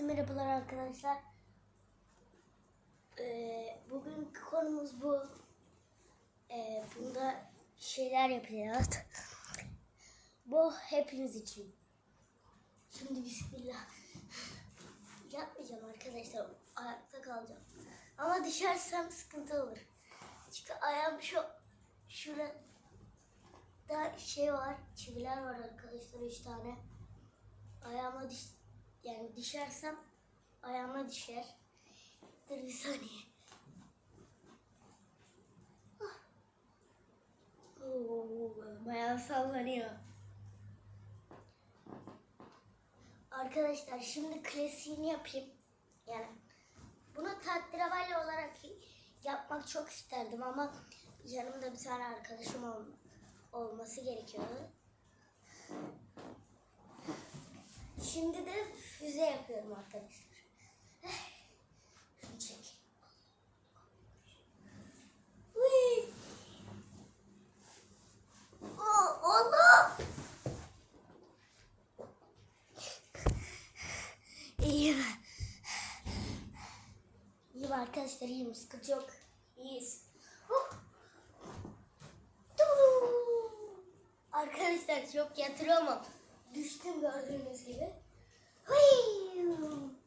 Herkese merhabalar arkadaşlar. Ee, bugünkü konumuz bu. Ee, bunda şeyler yapacağız. Bu hepiniz için. Şimdi bismillah. Yapmayacağım arkadaşlar. Ayakta kalacağım. Ama düşersem sıkıntı olur. Çünkü ayağım şu şurada şey var. Çiviler var arkadaşlar üç tane. Ayağıma düş yani düşersem ayağıma düşer. Dur bir saniye. Ah. Oo, bayağı sallanıyor. Arkadaşlar şimdi klasiğini yapayım. Yani bunu tatliravalli olarak yapmak çok isterdim ama yanımda bir tane arkadaşım ol, olması gerekiyordu. Şimdi de füze yapıyorum arkadaşlar. Şunu çek. Allah! İyiyim. İyiyim arkadaşlar iyiyim. Sıkıntı yok. İyiyiz. Arkadaşlar çok yatırıyor ama düştüm gördüğünüz gibi. Tchau.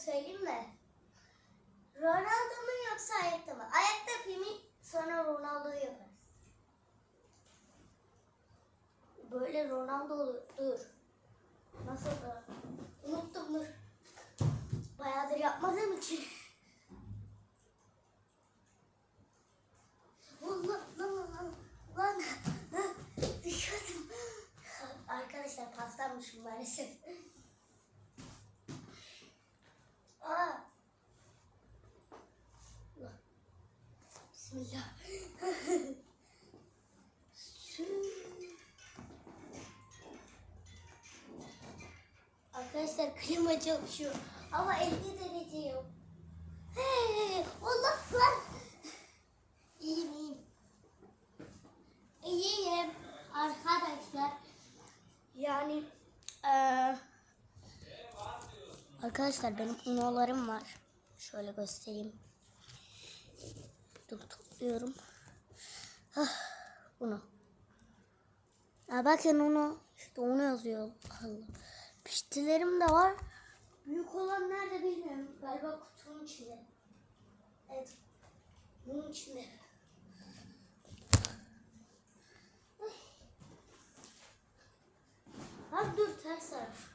Söyleyeyim mi? Ronaldo mu yoksa ayakta mı? Ayakta yapayım sonra Ronaldo'yu yaparız. Böyle Ronaldo olur. Dur. Nasıl da? Unuttum dur. Bayağıdır yapmadığım için. Allah lan lan lan lan lan düşüyordum. Arkadaşlar paslanmışım maalesef. Aa. Allah. Bismillah. Arkadaşlar klima çalışıyor. Ama 50 derece yok. Hey, Allah lan. İyiyim iyiyim. İyiyim arkadaşlar. Yani eee arkadaşlar benim unolarım var. Şöyle göstereyim. Dur topluyorum. Hah, uno. Ha, bakın uno. İşte onu yazıyor. Piştilerim de var. Büyük olan nerede bilmiyorum. Galiba kutunun içinde. Evet. Bunun içinde. Lan dur ters taraf.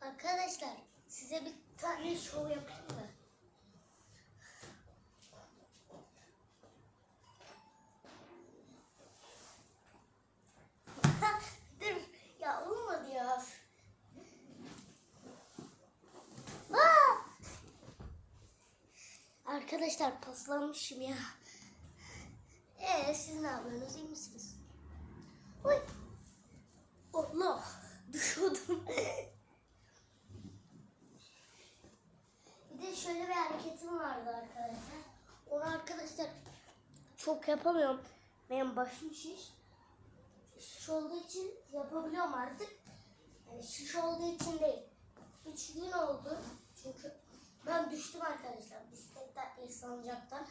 Arkadaşlar size bir tane şov yapayım mı? dur ya olmadı ya. Aa! Arkadaşlar paslanmışım ya. Ee siz ne yapıyorsunuz iyi misiniz? Oy. Allah düşüyordum. bir de şöyle bir hareketim vardı arkadaşlar. Onu arkadaşlar çok yapamıyorum. Benim başım şiş. Şiş olduğu için yapabiliyorum artık. Yani şiş olduğu için değil. Üç gün oldu. Çünkü ben düştüm arkadaşlar. Bisikletten, salıncaktan.